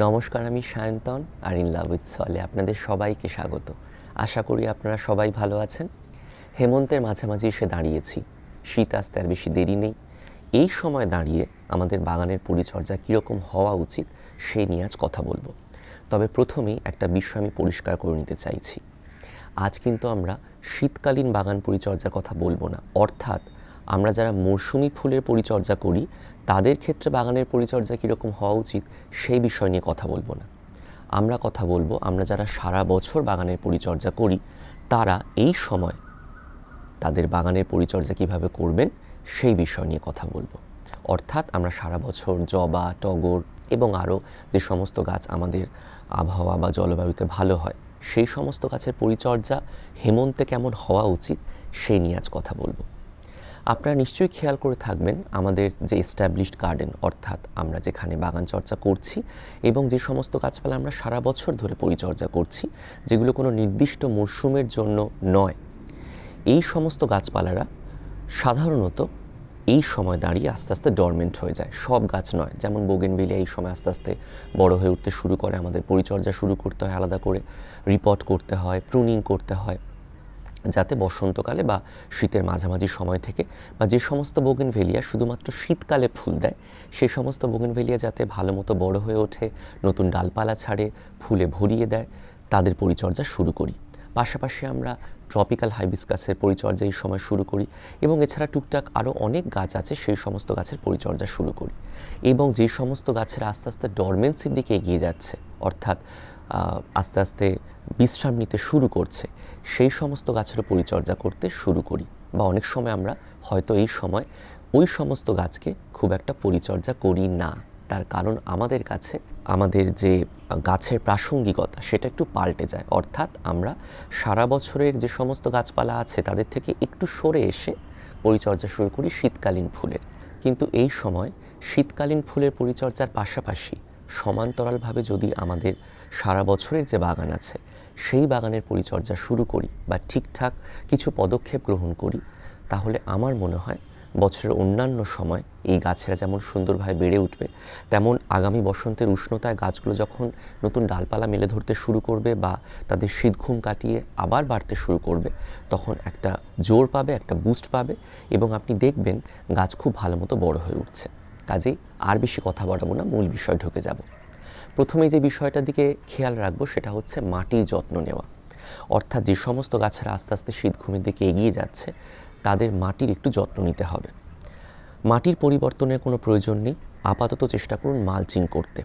নমস্কার, আমি সায়ন্তন আর ইন লাভ উইথ সলে আপনাদের সবাইকে স্বাগত। আশা করি আপনারা সবাই ভালো আছেন। হেমন্তের মাঝামাঝি এসে দাঁড়িয়েছি। শীত আসতে আর বেশি দেরি নেই। এই সময় দাঁড়িয়ে আমাদের বাগানের পরিচর্যা কীরকম হওয়া উচিত, সেই নিয়ে আজ কথা বলব। তবে প্রথমেই একটা বিষয় আমি পরিষ্কার করে নিতে চাইছি। আজ কিন্তু আমরা শীতকালীন বাগান পরিচর্যার কথা বলব না। অর্থাৎ আমরা যারা মরশুমি ফুলের পরিচর্যা করি, তাদের ক্ষেত্রে বাগানের পরিচর্যা কীরকম হওয়া উচিত, সেই বিষয় নিয়ে কথা বলব না। আমরা কথা বলব, আমরা যারা সারা বছর বাগানের পরিচর্যা করি, তারা এই সময় তাদের বাগানের পরিচর্যা কীভাবে করবেন, সেই বিষয় নিয়ে কথা বলব। অর্থাৎ আমরা সারা বছর জবা, টগর এবং আরও যে সমস্ত গাছ আমাদের আবহাওয়া বা জলবায়ুতে ভালো হয়, সেই সমস্ত গাছের পরিচর্যা হেমন্তে কেমন হওয়া উচিত, সেই নিয়ে আজ কথা বলব। আপনারা নিশ্চয়ই খেয়াল করে থাকবেন আমাদের যে এস্টাবলিশড গার্ডেন অর্থাৎ আমরা যেখানে বাগান চর্চা করছি এবং যে সমস্ত গাছপালা আমরা সারা বছর ধরে পরিচর্যা করছি, যেগুলো কোনো নির্দিষ্ট মরশুমের জন্য নয়। এই সমস্ত গাছপালারা সাধারণত এই সময় দাঁড়িয়ে আস্তে আস্তে ডরমেন্ট হয়ে যায়। সব গাছ নয়, যেমন বোগেনবেলিয়া এই সময় আস্তে আস্তে বড় হয়ে উঠতে শুরু করে, আমাদের পরিচর্যা শুরু করতে হয়, আলাদা করে রিপোর্ট করতে হয় প্রুনিং করতে হয়। যাতে বসন্তকালে বা শীতের মাঝামাঝি সময় থেকে বা যে সমস্ত বোগেনভেলিয়া শুধুমাত্র শীতকালে ফুল দেয় সেই সমস্ত বোগেনভেলিয়া যাতে ভালো মতো বড় হয়ে ওঠে, নতুন ডালপালা ছাড়ে, ফুলে ভরিয়ে দেয়, তাদের পরিচর্যা শুরু করি। পাশাপাশি আমরা ট্রপিক্যাল হাইবিসকাসের পরিচর্যা এই সময় শুরু করি এবং এছাড়া টুকটাক আরও অনেক গাছ আছে, সেই সমস্ত গাছের পরিচর্যা শুরু করি। এবং যে সমস্ত গাছের আস্তে আস্তে ডরমেন্সির দিকে এগিয়ে যাচ্ছে, অর্থাৎ আস্তে আস্তে বিশ্রাম নিতে শুরু করছে। সেই সমস্ত গাছেরও পরিচর্যা করতে শুরু করি। বা অনেক সময় আমরা হয়তো এই সময় ওই সমস্ত গাছকে খুব একটা পরিচর্যা করি না। তার কারণ আমাদের কাছে আমাদের যে গাছের প্রাসঙ্গিকতা সেটা একটু পাল্টে যায়। অর্থাৎ আমরা সারা বছরের যে সমস্ত গাছপালা আছে তাদের থেকে একটু সরে এসে পরিচর্যা শুরু করি শীতকালীন ফুলের। কিন্তু এই সময় শীতকালীন ফুলের পরিচর্যার পাশাপাশি সমান্তরালভাবে যদি আমাদের সারা বছরের যে বাগান আছে, সেই বাগানের পরিচর্যা শুরু করি বা ঠিকঠাক কিছু পদক্ষেপ গ্রহণ করি, তাহলে আমার মনে হয় বছরের অন্যান্য সময় এই গাছেরা যেমন সুন্দরভাবে বেড়ে উঠবে, তেমন আগামী বসন্তের উষ্ণতায় গাছগুলো যখন নতুন ডালপালা মেলে ধরতে শুরু করবে বা তাদের শীত ঘুম কাটিয়ে আবার বাড়তে শুরু করবে, তখন একটা জোর পাবে, একটা বুস্ট পাবে এবং আপনি দেখবেন গাছ খুব ভালো মতো বড় হয়ে উঠছে। কাজেই আর বেশি কথা বাড়াবো না, মূল বিষয় ঢুকে যাব। প্রথমে যে বিষয়টার দিকে খেয়াল রাখব সেটা হচ্ছে মাটির যত্ন নেওয়া। অর্থাৎ যে সমস্ত গাছেরা আস্তে আস্তে শীত ঘুমের দিকে এগিয়ে যাচ্ছে, তাদের মাটির একটু যত্ন নিতে হবে। মাটির পরিবর্তনের কোনো প্রয়োজন নেই, আপাতত চেষ্টা করুন মালচিং করতে।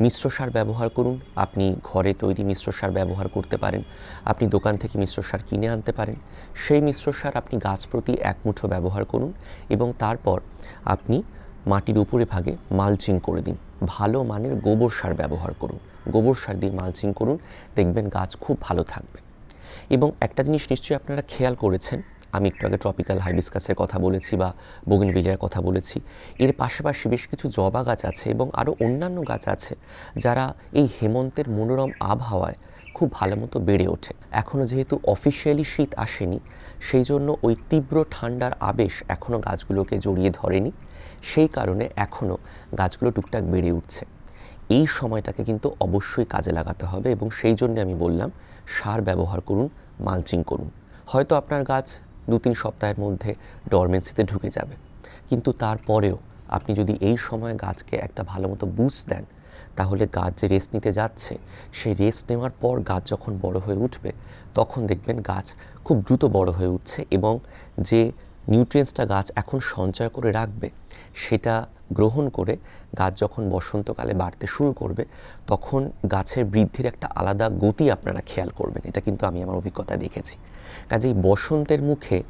মিশ্র সার ব্যবহার করুন, আপনি ঘরে তৈরি মিশ্র সার ব্যবহার করতে পারেন, আপনি দোকান থেকে মিশ্র সার কিনে আনতে পারেন, সেই মিশ্র সার আপনি গাছ প্রতি এক মুঠো ব্যবহার করুন এবং তারপর আপনি মাটির উপরে ভাগে মালচিং করে দিন। ভালো মানের গোবর সার ব্যবহার করুন। গোবর সার দিয়ে মালচিং করুন, দেখবেন গাছ খুব ভালো থাকবে। এবং একটা জিনিস নিশ্চয়ই আপনারা খেয়াল করেছেন, আমি একটু আগে ট্রপিক্যাল হাইবিসকাসের কথা বলেছি বা বগিনভিলিয়ার কথা বলেছি। এর পাশাপাশি বেশ কিছু জবা গাছ আছে এবং আরও অন্যান্য গাছ আছে যারা এই হেমন্তের মনোরম আবহাওয়ায় খুব ভালো মতো বেড়ে ওঠে। এখনও যেহেতু অফিসিয়ালি শীত আসেনি, সেই জন্য ওই তীব্র ঠান্ডার আবেশ এখনও গাছগুলোকে জড়িয়ে ধরেনি। সেই কারণে এখনও গাছগুলো টুকটাক বেড়ে উঠছে। এই সময়টাকে কিন্তু অবশ্যই কাজে লাগাতে হবে এবং সেই জন্য আমি বললাম, সার ব্যবহার করুন, মালচিং করুন। হয়তো আপনার গাছ দু তিন সপ্তাহের মধ্যে ডরমেন্সিতে ঢুকে যাবে। কিন্তু তারপরেও আপনি যদি এই সময় গাছকে একটা ভালো মতো বুস্ট দেন, তাহলে গাছ যে রেস্ট নিতে যাচ্ছে, সেই রেস্ট নেওয়ার পর গাছ যখন বড় হয়ে উঠবে, তখন দেখবেন গাছ খুব দ্রুত বড় হয়ে উঠছে এবং যে নিউট্রিয়েন্টসটা গাছ এখন সঞ্চয় করে রাখবে সেটা গ্রহণ করে গাছ যখন বসন্তকালে বাড়তে শুরু করবে, তখন গাছের বৃদ্ধির একটা আলাদা গতি আপনারা খেয়াল করবেন। এটা কিন্তু আমি আমার অভিজ্ঞতায় দেখেছি। কাজেই বসন্তের মুখে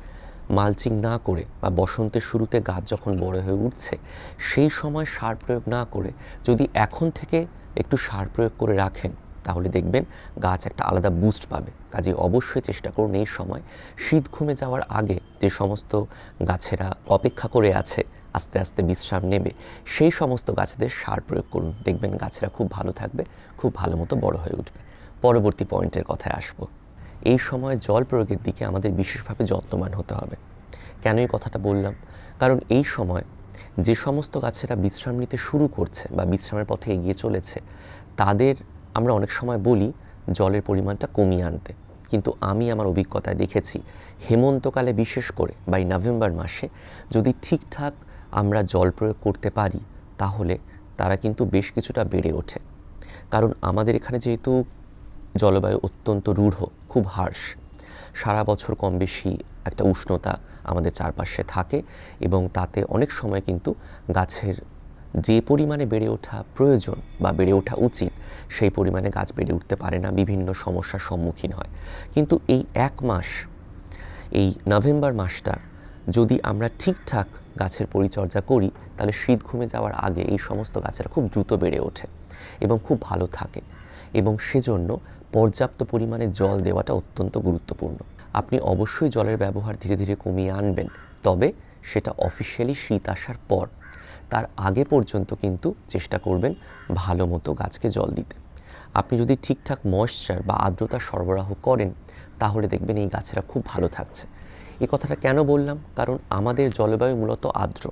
মালচিং না করে বা বসন্তের শুরুতে গাছ যখন বড় হয়ে উঠছে, সেই সময় সার প্রয়োগ না করে যদি এখন থেকে একটু সার প্রয়োগ করে রাখেন, তাহলে দেখবেন গাছ একটা আলাদা বুস্ট পাবে। কাজে অবশ্যই চেষ্টা করুন এই সময় শীত ঘুমে যাওয়ার আগে যে সমস্ত গাছেরা অপেক্ষা করে আছে আস্তে আস্তে বিশ্রাম নেবে। সেই সমস্ত গাছেদের সার প্রয়োগ করুন। দেখবেন গাছেরা খুব ভালো থাকবে, খুব ভালো মতো বড় হয়ে উঠবে। পরবর্তী পয়েন্টের কথায় আসব। এই সময় জল প্রয়োগের দিকে আমাদের বিশেষভাবে যত্নবান হতে হবে। কেন এই কথাটা বললাম? কারণ এই সময় যে সমস্ত গাছেরা বিশ্রাম নিতে শুরু করছে বা বিশ্রামের পথে এগিয়ে চলেছে, তাদের আমরা অনেক সময় বলি জলের পরিমাণটা কমিয়ে আনতে। কিন্তু আমি আমার অভিজ্ঞতায় দেখেছি, হেমন্তকালে বিশেষ করে বা নভেম্বর মাসে যদি ঠিকঠাক আমরা জল প্রয়োগ করতে পারি, তাহলে তারা কিন্তু বেশ কিছুটা বেড়ে ওঠে। কারণ আমাদের এখানে যেহেতু জলবায়ু অত্যন্ত রূঢ়, খুব হার্শ সারা বছর কম বেশি একটা উষ্ণতা আমাদের চারপাশে থাকে এবং তাতে অনেক সময় কিন্তু গাছের যে পরিমাণে বেড়ে ওঠা প্রয়োজন বা বেড়ে ওঠা উচিত, সেই পরিমাণে গাছ বেড়ে উঠতে পারে না, বিভিন্ন সমস্যার সম্মুখীন হয়। কিন্তু এই এক মাস, এই নভেম্বর মাসটা যদি আমরা ঠিকঠাক গাছের পরিচর্যা করি, তাহলে শীত ঘুমে যাওয়ার আগে এই সমস্ত গাছেরা খুব দ্রুত বেড়ে ওঠে এবং খুব ভালো থাকে এবং সেজন্য পর্যাপ্ত পরিমাণে জল দেওয়াটা অত্যন্ত গুরুত্বপূর্ণ। আপনি অবশ্যই জলের ব্যবহার ধীরে ধীরে কমিয়ে আনবেন, তবে সেটা অফিসিয়ালি শীত আসার পর। তার আগে পর্যন্ত কিন্তু চেষ্টা করবেন ভালো মতো গাছকে জল দিতে। আপনি যদি ঠিকঠাক ময়েশ্চার বা আর্দ্রতা সরবরাহ করেন, তাহলে দেখবেন এই গাছেরা খুব ভালো থাকছে। এই কথাটা কেন বললাম? কারণ আমাদের জলবায়ু মূলত আর্দ্র।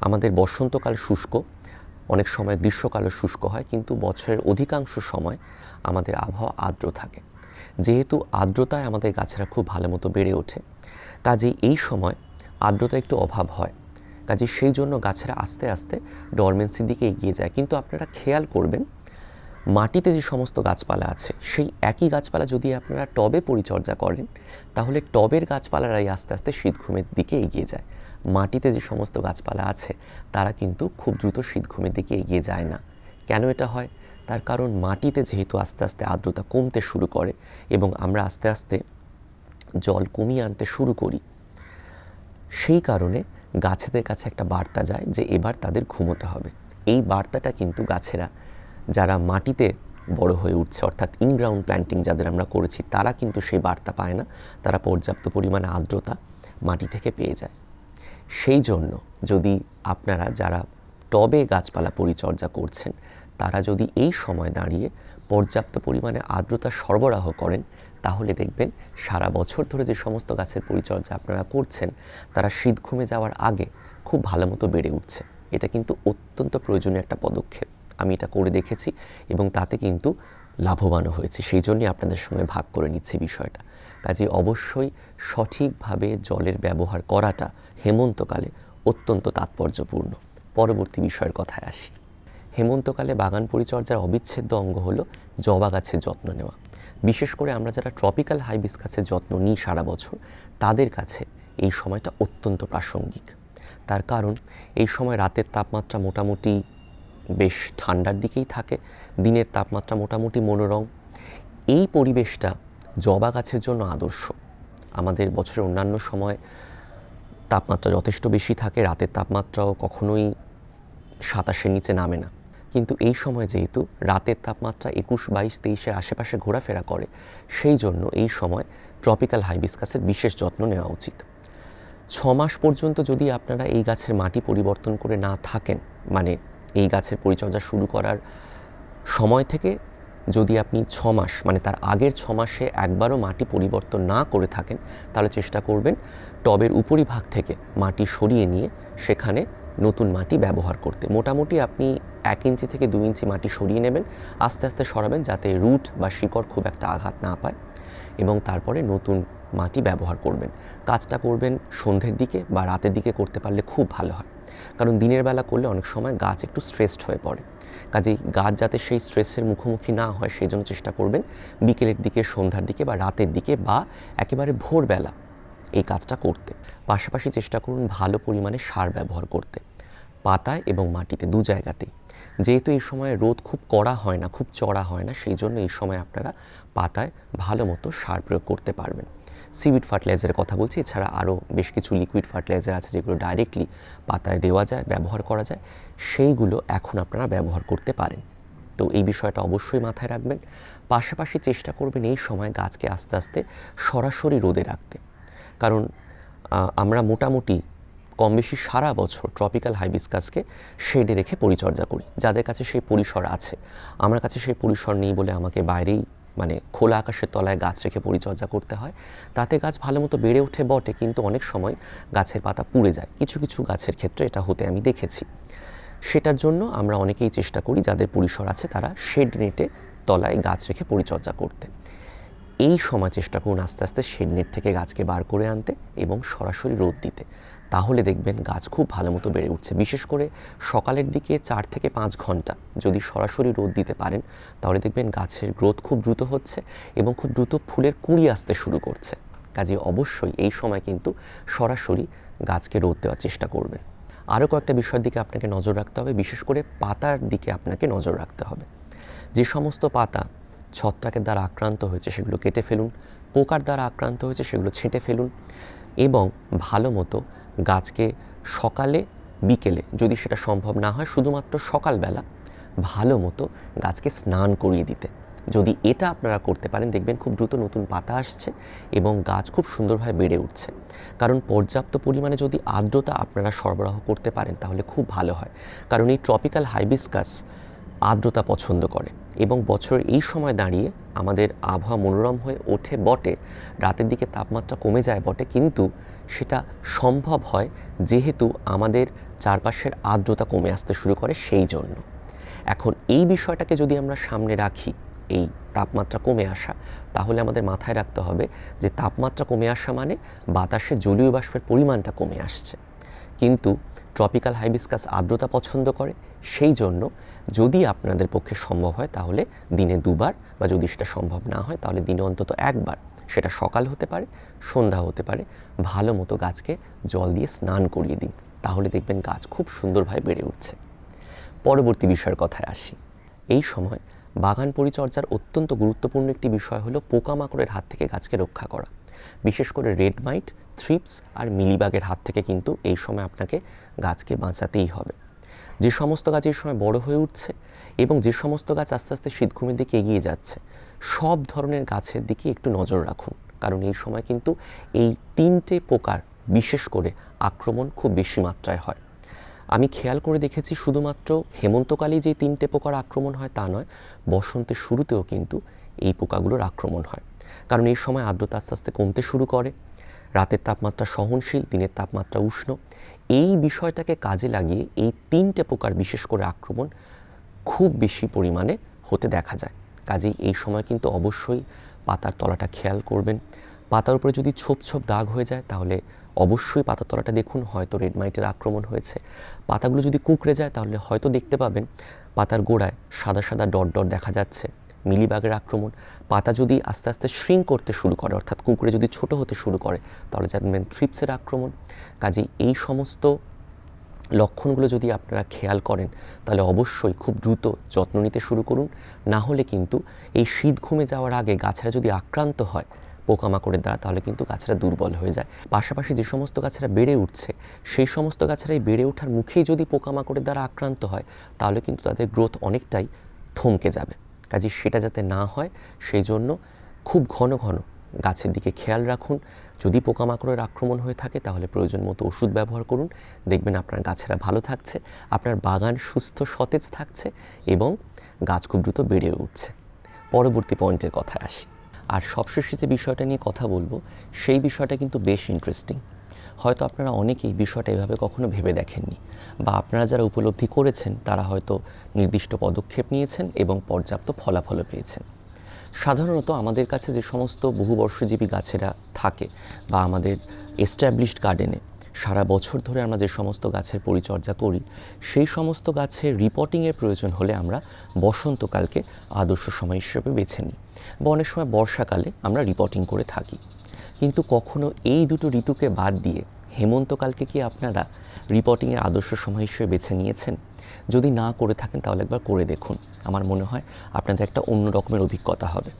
আমাদের বসন্তকাল শুষ্ক, অনেক সময় গ্রীষ্মকালও শুষ্ক হয়, কিন্তু বছরের অধিকাংশ সময় আমাদের আবহাওয়া আর্দ্র থাকে। যেহেতু আর্দ্রতায় আমাদের গাছেরা খুব ভালো মতো বেড়ে ওঠে, কাজেই এই সময় আর্দ্রতা একটু অভাব হয়। কাজে সেই জন্য গাছেরা আস্তে আস্তে ডরমেন্সির দিকে এগিয়ে যায়। কিন্তু আপনারা খেয়াল করবেন মাটিতে যে সমস্ত গাছপালা আছে, সেই একই গাছপালা যদি আপনারা টবে পরিচর্যা করেন, তাহলে টবের গাছপালারাই আস্তে আস্তে শীত ঘুমের দিকে এগিয়ে যায়। মাটিতে যে সমস্ত গাছপালা আছে, তারা কিন্তু খুব দ্রুত শীত ঘুমের দিকে এগিয়ে যায় না। কেন এটা হয়? তার কারণ মাটিতে যেহেতু আস্তে আস্তে আর্দ্রতা কমতে শুরু করে এবং আমরা আস্তে আস্তে জল কমিয়ে আনতে শুরু করি, সেই কারণে গাছেদের কাছে একটা বার্তা যায় যে এবার তাদের ঘুমোতে হবে। এই বার্তাটা কিন্তু গাছেরা যারা মাটিতে বড় হয়ে উঠছে, অর্থাৎ ইনগ্রাউন্ড প্ল্যান্টিং যাদের আমরা করেছি, তারা কিন্তু সেই বার্তা পায় না। তারা পর্যাপ্ত পরিমাণে আর্দ্রতা মাটি থেকে পেয়ে যায়। সেই জন্য যদি আপনারা যারা টবে গাছপালা পরিচর্যা করছেন, তারা যদি এই সময় দাঁড়িয়ে পর্যাপ্ত পরিমাণে আর্দ্রতা সরবরাহ করেন, তাহলে দেখবেন সারা বছর ধরে যে সমস্ত গাছের পরিচর্যা আপনারা করছেন, তারা শীত ঘুমে যাওয়ার আগে খুব ভালো মতো বেড়ে উঠছে। এটা কিন্তু অত্যন্ত প্রয়োজনীয় একটা পদক্ষেপ। আমি এটা করে দেখেছি এবং তাতে কিন্তু লাভবানও হয়েছে। সেই জন্যই আপনাদের সঙ্গে ভাগ করে নিচ্ছে বিষয়টা। কাজে অবশ্যই সঠিকভাবে জলের ব্যবহার করাটা হেমন্তকালে অত্যন্ত তাৎপর্যপূর্ণ। পরবর্তী বিষয়ের কথায় আসি। হেমন্তকালে বাগান পরিচর্যার অবিচ্ছেদ্য অঙ্গ হলো জবা গাছের যত্ন নেওয়া। বিশেষ করে আমরা যারা ট্রপিক্যাল হাইবিস গাছের যত্ন নিই সারা বছর, তাদের কাছে এই সময়টা অত্যন্ত প্রাসঙ্গিক। তার কারণ, এই সময় রাতের তাপমাত্রা মোটামুটি বেশ ঠান্ডার দিকেই থাকে, দিনের তাপমাত্রা মোটামুটি মনোরম। এই পরিবেশটা জবা গাছের জন্য আদর্শ। আমাদের বছরের অন্যান্য সময় তাপমাত্রা যথেষ্ট বেশি থাকে, রাতের তাপমাত্রাও কখনোই সাতাশের নিচে নামে না। কিন্তু এই সময় যেহেতু রাতের তাপমাত্রা একুশ, বাইশ, তেইশের আশেপাশে ঘোরাফেরা করে, সেই জন্য এই সময় ট্রপিক্যাল হাইবিসকাসের বিশেষ যত্ন নেওয়া উচিত। ছ মাস পর্যন্ত যদি আপনারা এই গাছের মাটি পরিবর্তন করে না থাকেন মানে এই গাছের পরিচর্যা শুরু করার সময় থেকে যদি আপনি ছ মাস মানে তার আগের ছ মাসে একবারও মাটি পরিবর্তন না করে থাকেন, তাহলে চেষ্টা করবেন টবের উপরিভাগ থেকে মাটি সরিয়ে নিয়ে সেখানে নতুন মাটি ব্যবহার করতে। মোটামুটি আপনি এক ইঞ্চি থেকে দু ইঞ্চি মাটি সরিয়ে নেবেন, আস্তে আস্তে সরাবেন যাতে রুট বা শিকড় খুব একটা আঘাত না পায় এবং তারপরে নতুন মাটি ব্যবহার করবেন। কাজটা করবেন সন্ধ্যের দিকে বা রাতের দিকে করতে পারলে খুব ভালো হয়। কারণ দিনের বেলা করলে অনেক সময় গাছ একটু স্ট্রেসড হয়ে পড়ে। কাজেই গাছ যাতে সেই স্ট্রেসের মুখোমুখি না হয় সেই জন্য চেষ্টা করবেন বিকেলের দিকে, সন্ধ্যার দিকে বা রাতের দিকে বা একেবারে ভোরবেলা এই কাজটা করতে। পাশাপাশি চেষ্টা করুন ভালো পরিমাণে সার ব্যবহার করতে। পাতায় এবং মাটিতে দু জায়গাতেই যেহেতু এই সময় রোদ খুব কড়া হয় না, খুব চড়া হয় না, সেই জন্য এই সময় আপনারা পাতায় ভালো মতো সার প্রয়োগ করতে পারবেন। সিউইড ফার্টিলাইজারের কথা বলছি। এছাড়া আরও বেশ কিছু লিকুইড ফার্টিলাইজার আছে যেগুলো ডাইরেক্টলি পাতায় দেওয়া যায়, ব্যবহার করা যায়। সেইগুলো এখন আপনারা ব্যবহার করতে পারেন। তো এই বিষয়টা অবশ্যই মাথায় রাখবেন। পাশাপাশি চেষ্টা করবেন এই সময় গাছকে আস্তে আস্তে সরাসরি রোদে রাখতে। কারণ আমরা মোটামুটি কম বেশি সারা বছর ট্রপিক্যাল হাইবিসকাসকে শেডে রেখে পরিচর্যা করি। যাদের কাছে সেই পরিসর আছে। আমার কাছে সেই পরিসর নেই বলে আমাকে বাইরেই মানে খোলা আকাশের তলায় গাছ রেখে পরিচর্যা করতে হয়। তাতে গাছ ভালো মতো বেড়ে ওঠে বটে, কিন্তু অনেক সময় গাছের পাতা পুড়ে যায়। কিছু কিছু গাছের ক্ষেত্রে এটা হতে আমি দেখেছি। সেটার জন্য আমরা অনেকেই চেষ্টা করি, যাদের পরিসর আছে তারা শেড নেটে তলায় গাছ রেখে পরিচর্যা করতে। এই সময় চেষ্টা করুন আস্তে আস্তে শেড নেট থেকে গাছকে বার করে আনতে এবং সরাসরি রোদ দিতে। তাহলে দেখবেন গাছ খুব ভালো মতো বেড়ে উঠছে। বিশেষ করে সকালের দিকে চার থেকে পাঁচ ঘণ্টা যদি সরাসরি রোদ দিতে পারেন, তাহলে দেখবেন গাছের গ্রোথ খুব দ্রুত হচ্ছে এবং খুব দ্রুত ফুলের কুড়ি আসতে শুরু করছে। কাজে অবশ্যই এই সময় কিন্তু সরাসরি গাছকে রোদ দেওয়ার চেষ্টা করবেন আরও কয়েকটা বিষয়ের দিকে আপনাকে নজর রাখতে হবে, বিশেষ করে পাতার দিকে আপনাকে নজর রাখতে হবে। যে সমস্ত পাতা ছত্রাকের দ্বারা আক্রান্ত হয়েছে সেগুলো কেটে ফেলুন, পোকার দ্বারা আক্রান্ত হয়েছে সেগুলো ছেঁটে ফেলুন এবং ভালো মতো গাছকে সকালে, বিকেলে যদি সেটা সম্ভব না হয়, শুধুমাত্র সকালবেলা ভালো মতো গাছকে স্নান করিয়ে দিতে। যদি এটা আপনারা করতে পারেন, দেখবেন খুব দ্রুত নতুন পাতা আসছে এবং গাছ খুব সুন্দরভাবে বেড়ে উঠছে। কারণ পর্যাপ্ত পরিমাণে যদি আর্দ্রতা আপনারা সরবরাহ করতে পারেন, তাহলে খুব ভালো হয়। কারণ এই ট্রপিক্যাল হাইবিসকাস আর্দ্রতা পছন্দ করে এবং বছরের এই সময় দাঁড়িয়ে আমাদের আবহাওয়া মনোরম হয়ে ওঠে বটে। রাতের দিকে তাপমাত্রা কমে যায় বটে, কিন্তু সেটা সম্ভব হয় যেহেতু আমাদের চারপাশের আর্দ্রতা কমে আসতে শুরু করে সেই জন্য। এখন এই বিষয়টাকে যদি আমরা সামনে রাখি, এই তাপমাত্রা কমে আসা, তাহলে আমাদের মাথায় রাখতে হবে যে তাপমাত্রা কমে আসা মানে বাতাসে জলীয় বাষ্পের পরিমাণটা কমে আসছে। কিন্তু ট্রপিক্যাল হাইবিসকাস আর্দ্রতা পছন্দ করে, সেই জন্য যদি আপনাদের পক্ষে সম্ভব হয় তাহলে দিনে দুবার বা যদি সেটা সম্ভব না হয় তাহলে দিনে অন্তত একবার সেটা সকাল হতে পারে, সন্ধ্যা হতে পারে, ভালো মতো গাছকে জল দিয়ে স্নান করিয়ে দিন। তাহলে দেখবেন গাছ খুব সুন্দরভাবে বেড়ে উঠছে। পরবর্তী বিষয়ের কথায় আসি। এই সময় বাগান পরিচর্যার অত্যন্ত গুরুত্বপূর্ণ একটি বিষয় হলো পোকামাকড়ের হাত থেকে গাছকে রক্ষা করা। বিশেষ করে রেড মাইট থ্রিপস আর মিলিবাগের হাত থেকে কিন্তু এই সময় আপনাকে গাছকে বাঁচাতেই হবে। যে সমস্ত গাছ এই সময় বড় হয়ে উঠছে এবং যে সমস্ত গাছ আস্তে আস্তে শীতঘুমের দিকে এগিয়ে যাচ্ছে, সব ধরনের গাছের দিকে একটু নজর রাখুন। কারণ এই সময় কিন্তু এই তিনটে পোকার বিশেষ করে আক্রমণ খুব বেশি মাত্রায় হয়। আমি খেয়াল করে দেখেছি শুধুমাত্র হেমন্তকালেই যে তিনটে পোকার আক্রমণ হয় তা নয়, বসন্তের শুরুতেও কিন্তু এই পোকাগুলোর আক্রমণ হয়। কারণ এই সময় আর্দ্রতা আস্তে আস্তে কমতে শুরু করে। রাতের তাপমাত্রা সহনশীল, দিনের তাপমাত্রা উষ্ণ। এই বিষয়টাকে কাজে লাগিয়ে এই তিনটে প্রকার বিশেষ করে আক্রমণ খুব বেশি পরিমাণে হতে দেখা যায়। কাজেই এই সময় কিন্তু অবশ্যই পাতার তলাটা খেয়াল করবেন। পাতার উপরে যদি ছোপ ছোপ দাগ হয়ে যায়, তাহলে অবশ্যই পাতার তলাটা দেখুন, হয়তো রেড মাইটের আক্রমণ হয়েছে। পাতাগুলো যদি কুঁকড়ে যায়, তাহলে হয়তো দেখতে পাবেন পাতার গোড়ায় সাদা সাদা ডট ডট দেখা যাচ্ছে। মিলিবাগের আক্রমণ, পাতা যদি আস্তে আস্তে শ্রিঙ্ক করতে শুরু করে, অর্থাৎ কুঁকড়ে যদি ছোট হতে শুরু করে, তাহলে জানবেন থ্রিপসের আক্রমণ। কাজেই এই সমস্ত লক্ষণগুলো যদি আপনারা খেয়াল করেন, তাহলে অবশ্যই খুব দ্রুত যত্ন নিতে শুরু করুন। না হলে কিন্তু এই শীত ঘুমে যাওয়ার আগে গাছেরা যদি আক্রান্ত হয় পোকামাকড়ের দ্বারা, তাহলে কিন্তু গাছেরা দুর্বল হয়ে যায়। পাশাপাশি যে সমস্ত গাছেরা বেড়ে উঠছে, সেই সমস্ত গাছেরাই বেড়ে ওঠার মুখেই যদি পোকামাকড়ের দ্বারা আক্রান্ত হয়, তাহলে কিন্তু তাদের গ্রোথ অনেকটাই থমকে যাবে। কাজে সেটা যাতে না হয়, সেই জন্য খুব ঘন ঘন গাছের দিকে খেয়াল রাখুন। যদি পোকামাকড়ের আক্রমণ হয়ে থাকে, তাহলে প্রয়োজন মতো ওষুধ ব্যবহার করুন। দেখবেন আপনার গাছেরা ভালো থাকছে, আপনার বাগান সুস্থ, সতেজ থাকছে এবং গাছ খুব দ্রুত বেড়ে উঠছে। পরবর্তী পয়েন্টের কথায় আসি। আর সবশেষে যে বিষয়টা নিয়ে কথা বলব, সেই বিষয়টা কিন্তু বেশ ইন্টারেস্টিং হয়তো আপনারা অনেকেই বিষয়টা এভাবে কখনো ভেবে দেখেননি বা আপনারা যারা উপলব্ধি করেছেন, তারা হয়তো নির্দিষ্ট পদক্ষেপ নিয়েছেন এবং পর্যাপ্ত ফলাফলও পেয়েছেন। সাধারণত আমাদের কাছে যে সমস্ত বহুবর্ষজীবী গাছেরা থাকে বা আমাদের এস্টাবলিশড গার্ডেনে সারা বছর ধরে আমরা যে সমস্ত গাছের পরিচর্যা করি, সেই সমস্ত গাছের রিপোর্টিংয়ের প্রয়োজন হলে আমরা বসন্তকালকে আদর্শ সময় হিসেবে বেছে নিই বা অনেক সময় বর্ষাকালে আমরা রিপোর্টিং করে থাকি। কিন্তু কখনো এই দুটো ঋতুকে বাদ দিয়ে হেমন্তকালকে কি আপনারা রিপোর্টিংয়ের আদর্শ সময় হিসেবে বেছে নিয়েছেন? যদি না করে থাকেন তাহলে একবার করে দেখুন। আমার মনে হয় আপনাদের একটা অন্য রকমের অভিজ্ঞতা হবে।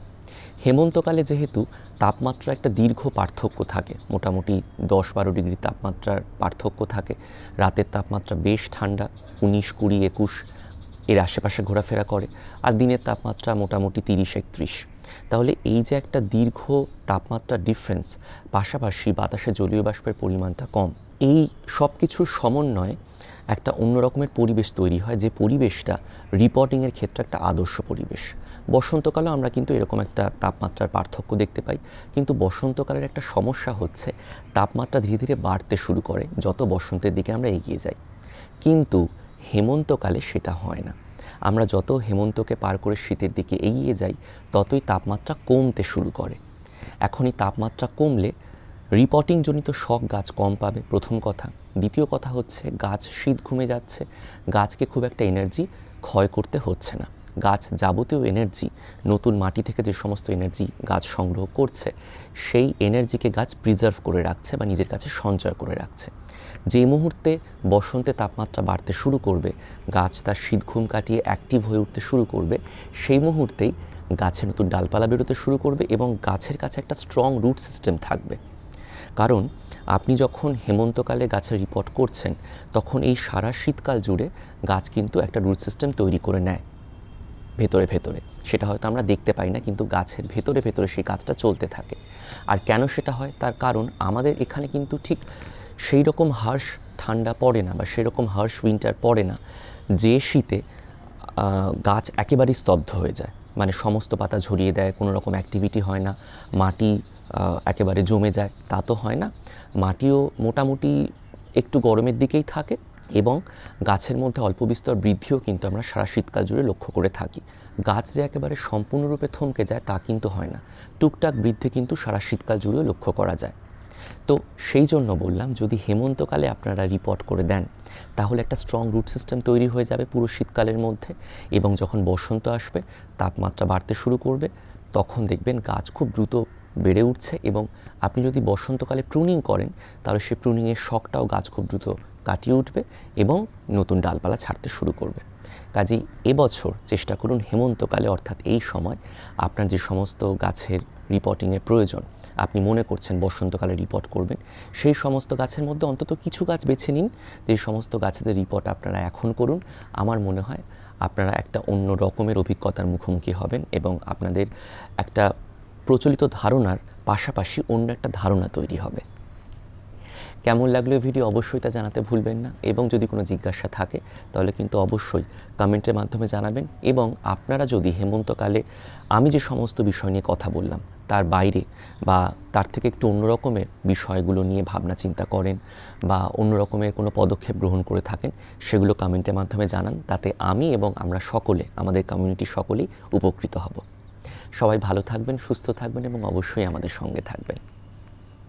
হেমন্তকালে যেহেতু তাপমাত্রা একটা দীর্ঘ পার্থক্য থাকে, মোটামুটি দশ বারো ডিগ্রি তাপমাত্রার পার্থক্য থাকে। রাতের তাপমাত্রা বেশ ঠান্ডা, উনিশ, কুড়ি, একুশ, এর আশেপাশে ঘোরাফেরা করে। আর দিনের তাপমাত্রা মোটামুটি তিরিশ, একত্রিশ। তাহলে এই যে একটা দীর্ঘ তাপমাত্রা ডিফারেন্স পাশাপাশি বাতাসে জলীয় বাষ্পের পরিমাণটা কম, এই সব কিছুর সমন্বয়ে একটা অন্য রকমের পরিবেশ তৈরি হয়, যে পরিবেশটা রিপোর্টিংয়ের ক্ষেত্রে একটা আদর্শ পরিবেশ। বসন্তকালেও আমরা কিন্তু এরকম একটা তাপমাত্রার পার্থক্য দেখতে পাই, কিন্তু বসন্তকালের একটা সমস্যা হচ্ছে, তাপমাত্রা ধীরে ধীরে বাড়তে শুরু করে, যত বসন্তের দিকে আমরা এগিয়ে যাই। কিন্তু হেমন্তকালে সেটা হয় না। আমরা যত হেমন্তকে পার করে শীতের দিকে এগিয়ে যাই, ততই তাপমাত্রা কমতে শুরু করে। এখন এই তাপমাত্রা কমলে রিপোর্টিংজনিত শখ গাছ কম পাবে, প্রথম কথা। দ্বিতীয় কথা হচ্ছে, গাছ শীত ঘুমে যাচ্ছে, গাছকে খুব একটা এনার্জি ক্ষয় করতে হচ্ছে না। গাছ যাবতীয় এনার্জি, নতুন মাটি থেকে যে সমস্ত এনার্জি গাছ সংগ্রহ করছে, সেই এনার্জিকে গাছ প্রিজার্ভ করে রাখছে বা নিজের কাছে সঞ্চয় করে রাখছে। যে মুহূর্তে বসন্তে তাপমাত্রা বাড়তে শুরু করবে, গাছ তার শীত ঘুম কাটিয়ে অ্যাক্টিভ হয়ে উঠতে শুরু করবে, সেই মুহূর্তেই গাছে নতুন ডালপালা বেরোতে শুরু করবে এবং গাছের কাছে একটা স্ট্রং রুট সিস্টেম থাকবে। কারণ আপনি যখন হেমন্তকালে গাছে রিপোর্ট করছেন, তখন এই সারা শীতকাল জুড়ে গাছ কিন্তু একটা রুট সিস্টেম তৈরি করে নেয়। ভেতরে ভেতরে। সেটা হয়তো আমরা দেখতে পাই না, কিন্তু গাছের ভেতরে ভেতরে সেই কাজটা চলতে থাকে। আর কেন সেটা হয়? তার কারণ আমাদের এখানে কিন্তু ঠিক সেই রকম হার্শ ঠান্ডা পড়ে না বা সেই রকম হার্শ উইন্টার পড়ে না, যে শীতে গাছ একেবারেই স্তব্ধ হয়ে যায়। মানে সমস্ত পাতা ঝরিয়ে দেয়, কোনো রকম অ্যাক্টিভিটি হয় না, মাটি একেবারে জমে যায়, তা তো হয় না। মাটিও মোটামুটি একটু গরমের দিকেই থাকে এবং গাছের মধ্যে অল্প বিস্তর বৃদ্ধিও কিন্তু আমরা সারা শীতকাল জুড়ে লক্ষ্য করে থাকি। গাছ যে একেবারে সম্পূর্ণরূপে থমকে যায়, তা কিন্তু হয় না। টুকটাক বৃদ্ধি কিন্তু সারা শীতকাল জুড়েও লক্ষ্য করা যায়। তো সেই জন্য বললাম, যদি হেমন্তকালে আপনারা রিপোর্ট করে দেন, তাহলে একটা স্ট্রং রুট সিস্টেম তৈরি হয়ে যাবে পুরো শীতকালের মধ্যে এবং যখন বসন্ত আসবে, তাপমাত্রা বাড়তে শুরু করবে, তখন দেখবেন গাছ খুব দ্রুত বেড়ে উঠছে এবং আপনি যদি বসন্তকালে প্রুনিং করেন, তাহলে সেই প্রুনিংয়ের শখটাও গাছ খুব দ্রুত কাটিয়ে উঠবে এবং নতুন ডালপালা ছাড়তে শুরু করবে। কাজেই এবছর চেষ্টা করুন হেমন্তকালে, অর্থাৎ এই সময়, আপনার যে সমস্ত গাছের রিপোর্টিংয়ের প্রয়োজন আপনি মনে করছেন বসন্তকালে রিপোর্ট করবেন, সেই সমস্ত গাছের মধ্যে অন্তত কিছু গাছ বেছে নিন। যে সমস্ত গাছেদের রিপোর্ট আপনারা এখন করুন। আমার মনে হয় আপনারা একটা অন্য রকমের অভিজ্ঞতার মুখোমুখি হবেন এবং আপনাদের একটা প্রচলিত ধারণার পাশাপাশি অন্য একটা ধারণা তৈরি হবে। কেমন লাগল ভিডিও অবশ্যই তা জানাতে ভুলবেন না এবং যদি কোনো জিজ্ঞাসা থাকে, তাহলে কিন্তু অবশ্যই কমেন্টের মাধ্যমে জানাবেন এবং আপনারা যদি হেমন্তকালে আমি যে সমস্ত বিষয় নিয়ে কথা বললাম, তার বাইরে বা তার থেকে একটু অন্য রকমের বিষয়গুলো নিয়ে ভাবনা চিন্তা করেন বা অন্য রকমের কোনো পদক্ষেপ গ্রহণ করে থাকেন, সেগুলো কমেন্টের মাধ্যমে জানান, তাতে আমি এবং আমরা সকলে, আমাদের কমিউনিটি সকলেই উপকৃত হব। সবাই ভালো থাকবেন, সুস্থ থাকবেন এবং অবশ্যই আমাদের সঙ্গে থাকবেন।